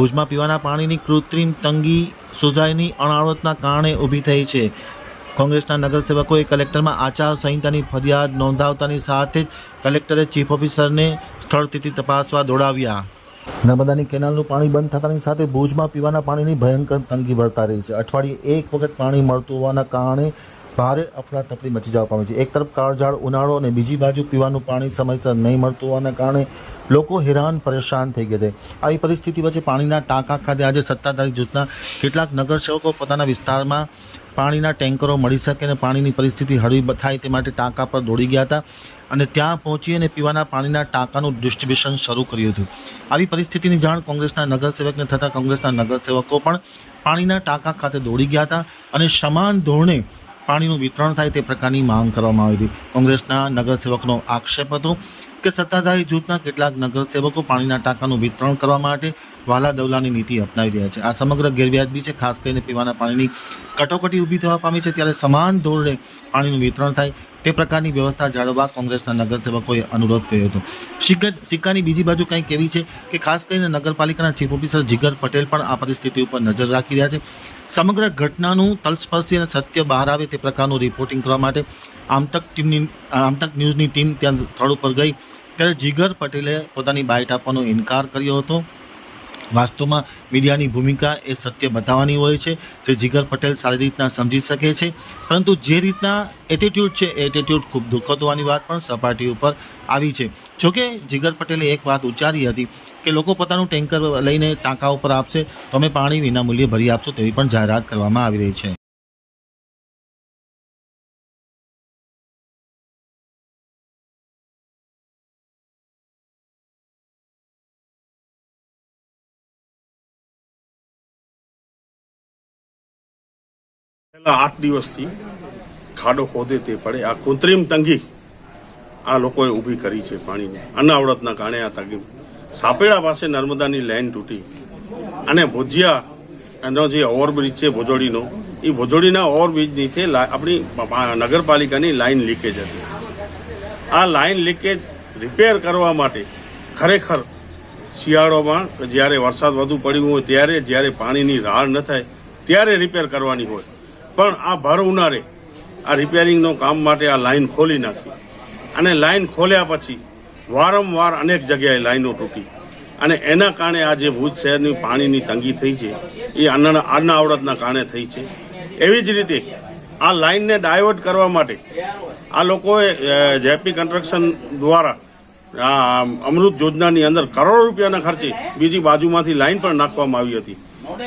ભુજમાં પીવાના પાણીની કૃત્રિમ તંગી સુધારાની અણાવતના કારણે ઊભી થઈ છે. કોંગ્રેસના નગરસેવકોએ કલેક્ટરમાં આચાર સંહિતાની ફરિયાદ નોંધાવતાની સાથે જ કલેક્ટરે ચીફ ઓફિસરને સ્થળ સ્થિતિ તપાસવા દોડાવ્યા. નર્મદાની કેનાલનું પાણી બંધ થતાની સાથે ભુજમાં પીવાના પાણીની ભયંકર તંગી વર્તા રહી છે. અઠવાડિયે એક વખત પાણી મળતું હોવાના કારણે ભારે અફરાતફરી મચી જવા પામી છે. એક તરફ કાળઝાળ ઉનાળો અને બીજી બાજુ પીવાનું પાણી સમયસર નહીં મળતું હોવાના કારણે લોકો હેરાન પરેશાન થઈ ગયા છે. આવી પરિસ્થિતિ વચ્ચે પાણીના ટાંકા ખાતે આજે સત્તાધારી જૂથના કેટલાક નગરસેવકો પોતાના વિસ્તારમાં પાણીના ટેન્કરો મળી શકે અને પાણીની પરિસ્થિતિ હળવી થાય તે માટે ટાંકા પર દોડી ગયા હતા અને ત્યાં પહોંચી અને પીવાના પાણીના ટાંકાનું ડિસ્ટ્રીબ્યુશન શરૂ કર્યું હતું. આવી પરિસ્થિતિની જાણ કોંગ્રેસના નગરસેવકને થતાં કોંગ્રેસના નગરસેવકો પણ પાણીના ટાંકા ખાતે દોડી ગયા હતા અને સમાન ધોરણે પાણીનું વિતરણ થાય તે પ્રકારની માંગ કરવામાં આવી હતી. કોંગ્રેસના નગરસેવકનો આક્ષેપ હતો કે સત્તાધારી જૂથના કેટલાક નગરસેવકો પાણીના ટાંકાનું વિતરણ કરવા માટે વાલા દવલાની નીતિ અપનાવી રહ્યા છે. આ સમગ્ર ગેરવ્યાજબી છે, ખાસ કરીને પીવાના પાણીની કટોકટી ઊભી થવા પામી છે, ત્યારે સમાન ધોરણે પાણીનું વિતરણ થાય તે પ્રકારની વ્યવસ્થા જાળવવા કોંગ્રેસના નગરસેવકોએ અનુરોધ કર્યો હતો. સિક્કા સિક્કાની બીજી બાજુ કંઈક એવી છે કે ખાસ કરીને નગરપાલિકાના ચીફ ઓફિસર જીગર પટેલ પણ આ પરિસ્થિતિ ઉપર નજર રાખી રહ્યા છે. સમગ્ર ઘટનાનું તલસ્પર્શી અને સત્ય બહાર આવે તે પ્રકારનું રિપોર્ટિંગ કરવા માટે આમતક ટીમની આમતક ન્યૂઝની ટીમ ત્યાં સ્થળ ઉપર ગઈ. ત્યારે જીગર પટેલે પોતાની બાઇટ આપવાનો ઇનકાર કર્યો હતો. વાસ્તવમાં મીડિયાની ભૂમિકા એ સત્ય બતાવવાની હોય છે, જે જીગર પટેલ સારી રીતના સમજી શકે છે. પરંતુ જે રીતના એટીટ્યૂડ છે, એ એટીટ્યૂડ ખૂબ દુઃખદ હોવાની વાત પણ સપાટી ઉપર આવી છે. જોકે જીગર પટેલે એક વાત ઉચ્ચારી હતી કે લોકો પોતાનું ટેન્કર લઈને ટાંકા ઉપર આપશે, તો અમે પાણી વિના મૂલ્યે ભરી આપશું તેવી પણ જાહેરાત કરવામાં આવી રહી છે. છેલ્લા આઠ દિવસથી ખાડો ખોદે તે પડે. આ કૃત્રિમ તંગી આ લોકોએ ઊભી કરી છે પાણીની. અનાવડતના કારણે આ તંગી સાપેડા પાસે નર્મદાની લાઇન તૂટી. અને ભુજિયા એનો જે ઓવરબ્રિજ છે ભોજોડીનો, એ ભોજોડીના ઓવરબ્રિજ નીચે આપણી નગરપાલિકાની લાઇન લીકેજ હતી. આ લાઇન લીકેજ રિપેર કરવા માટે ખરેખર શિયાળોમાં જ્યારે વરસાદ વધુ પડ્યું હોય, ત્યારે જ્યારે પાણીની રાહ ન થાય, ત્યારે રિપેર કરવાની હોય. પણ આ ભર ઉનાળે, આ રિપેરિંગનો કામ માટે આ લાઇન ખોલી નાખી. અને લાઇન ખોલ્યા પછી વારંવાર અનેક જગ્યાએ લાઈનો તૂટી. અને એના કારણે આ જે ભુજ શહેરની પાણીની તંગી થઈ છે, એ અનાવડતના કારણે થઈ છે. એવી જ રીતે આ લાઇનને ડાયવર્ટ કરવા માટે આ લોકોએ જેપી કન્સ્ટ્રક્શન દ્વારા આ અમૃત યોજનાની અંદર કરોડો રૂપિયાના ખર્ચે બીજી બાજુમાંથી લાઇન પણ નાખવામાં આવી હતી.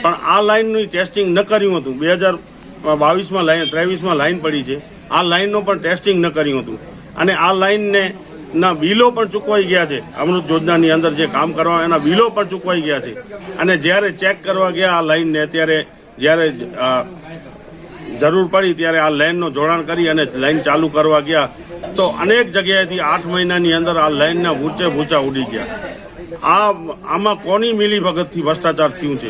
પણ આ લાઇનની ટેસ્ટિંગ ન કર્યું હતું. બે હજાર બાવીસમાં લાઈન, ત્રેવીસમાં લાઈન પડી છે. આ લાઇનનું પણ ટેસ્ટિંગ ન કર્યું હતું. અને આ લાઈનને ના બિલો પણ ચૂકવાઈ ગયા છે. અમૃત યોજનાની અંદર જે કામ કરવા એના બિલો પણ ચૂકવાઈ ગયા છે. અને જ્યારે ચેક કરવા ગયા આ લાઈનને, ત્યારે જ્યારે જરૂર પડી ત્યારે આ લાઈનનું જોડાણ કરી અને લાઈન ચાલુ કરવા ગયા. તો અનેક જગ્યાએથી આઠ મહિનાની અંદર આ લાઈનના ભૂચે ભૂચા ઉડી ગયા. આ, આમાં કોની મિલીભગતથી ભ્રષ્ટાચાર થયું છે?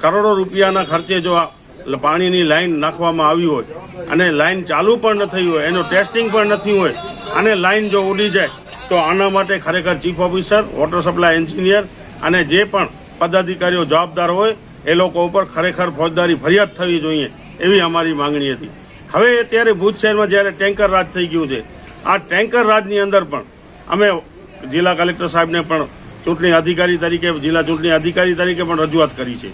કરોડો રૂપિયાના ખર્ચે જો આ પાણીની લાઇન નાખવામાં આવી હોય અને લાઇન ચાલુ પણ ન થઈ હોય, એનું ટેસ્ટિંગ પણ નથી હોય અને લાઇન જો ઉડી જાય, તો આના માટે ખરેખર chief officer, water supply engineer અને જે પણ પદાધિકારીઓ જવાબદાર હોય, એ લોકો ઉપર ખરેખર ફોજદારી ફરિયાદ થવી જોઈએ એવી અમારી માંગણી હતી. હવે અત્યારે ભુજ શહેરમાં જ્યારે ટેન્કર રાજ થઈ ગયું છે, આ ટેન્કર રાજની અંદર પણ અમે જિલ્લા કલેક્ટર સાહેબને પણ ચૂંટણી અધિકારી તરીકે, જિલ્લા ચૂંટણી અધિકારી તરીકે પણ રજૂઆત કરી છે.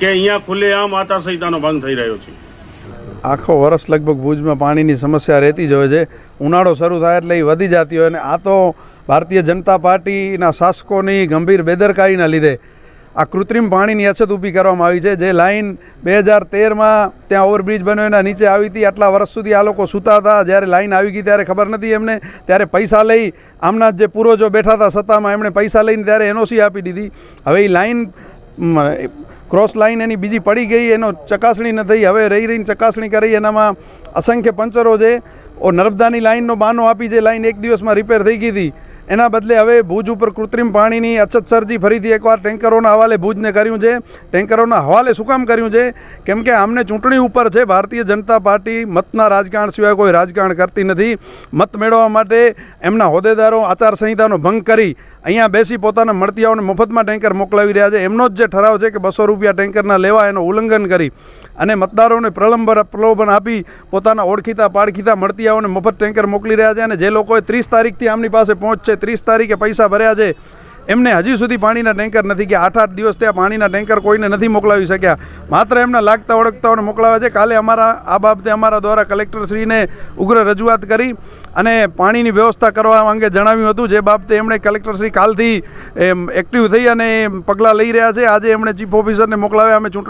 કે અહીંયા ખુલ્લેઆમ આચારસંહિતાનો ભંગ થઈ રહ્યો છે. આખો વર્ષ લગભગ ભુજમાં પાણીની સમસ્યા રહેતી જ હોય છે. ઉનાળો શરૂ થાય એટલે એ વધી જતી હોય અને આ તો ભારતીય જનતા પાર્ટીના શાસકોની ગંભીર બેદરકારીના લીધે આ કૃત્રિમ પાણીની અછત ઊભી કરવામાં આવી છે. જે લાઈન બે હજાર તેરમાં ત્યાં ઓવરબ્રિજ બન્યો એના નીચે આવી હતી. આટલા વર્ષ સુધી આ લોકો સૂતા હતા. જ્યારે લાઇન આવી ગઈ ત્યારે ખબર નથી એમને. ત્યારે પૈસા લઈ આમના જે પૂર્વજો બેઠા હતા સત્તામાં એમણે પૈસા લઈને ત્યારે એનઓસી આપી દીધી. હવે એ લાઈન મ, ક્રોસ લાઈન એની બીજી પડી ગઈ, એનો ચકાસણી ન થઈ. હવે રહી રહીને ચકાસણી કરી, એનામાં અસંખ્ય પંચરો છે. ઓ નર્મદાની લાઇનનો બાનો આપી જે લાઇન એક દિવસમાં રિપેર થઈ ગઈ હતી. એના બદલે હવે ભુજ ઉપર કૃત્રિમ પાણીની અછત સર્જી ફરીથી એકવાર ટેન્કરોના હવાલે ભુજને કર્યું છે. ટેન્કરોના હવાલે શું કામ કર્યું છે? કેમ કે આમને ચૂંટણી ઉપર છે, ભારતીય જનતા પાર્ટી મતના રાજકારણ સિવાય કોઈ રાજકારણ કરતી નથી. મત મેળવવા માટે એમના હોદ્દેદારો આચારસંહિતાનો ભંગ કરી અહીંયા બેસી પોતાના મળતીયાઓને મફતમાં ટેન્કર મોકલાવી રહ્યા છે. એમનો જ જે ઠરાવ છે કે બસો રૂપિયા ટેન્કરના લેવા એનું ઉલ્લંઘન કરી અને મતદારોને પ્રલંબન પ્રલોભન આપી પોતાના ઓળખીતા પાળખીતા મળતીયાઓને મફત ટેન્કર મોકલી રહ્યા છે અને જે લોકોએ ત્રીસ તારીખથી આમની પાસે પહોંચ છે ત્રીસ તારીખે પૈસા ભર્યા છે. એમને હજી સુધી પાણીના ટેન્કર નથી ગયા. આઠ આઠ દિવસ ત્યાં પાણીના ટેન્કર કોઈને નથી મોકલાવી શક્યા. માત્ર એમના લાગતા ઓળખતાઓને મોકલાવ્યા છે. કાલે અમારા, આ બાબતે અમારા દ્વારા કલેક્ટરશ્રીને ઉગ્ર રજૂઆત કરી અને પાણીની વ્યવસ્થા કરવા અંગે જણાવ્યું હતું. જે બાબતે એમણે કલેક્ટરશ્રી કાલથી એક્ટિવ થઈ અને પગલાં લઈ રહ્યા છે. આજે એમણે ચીફ ઓફિસરને મોકલાવ્યા. અમે ચૂંટણી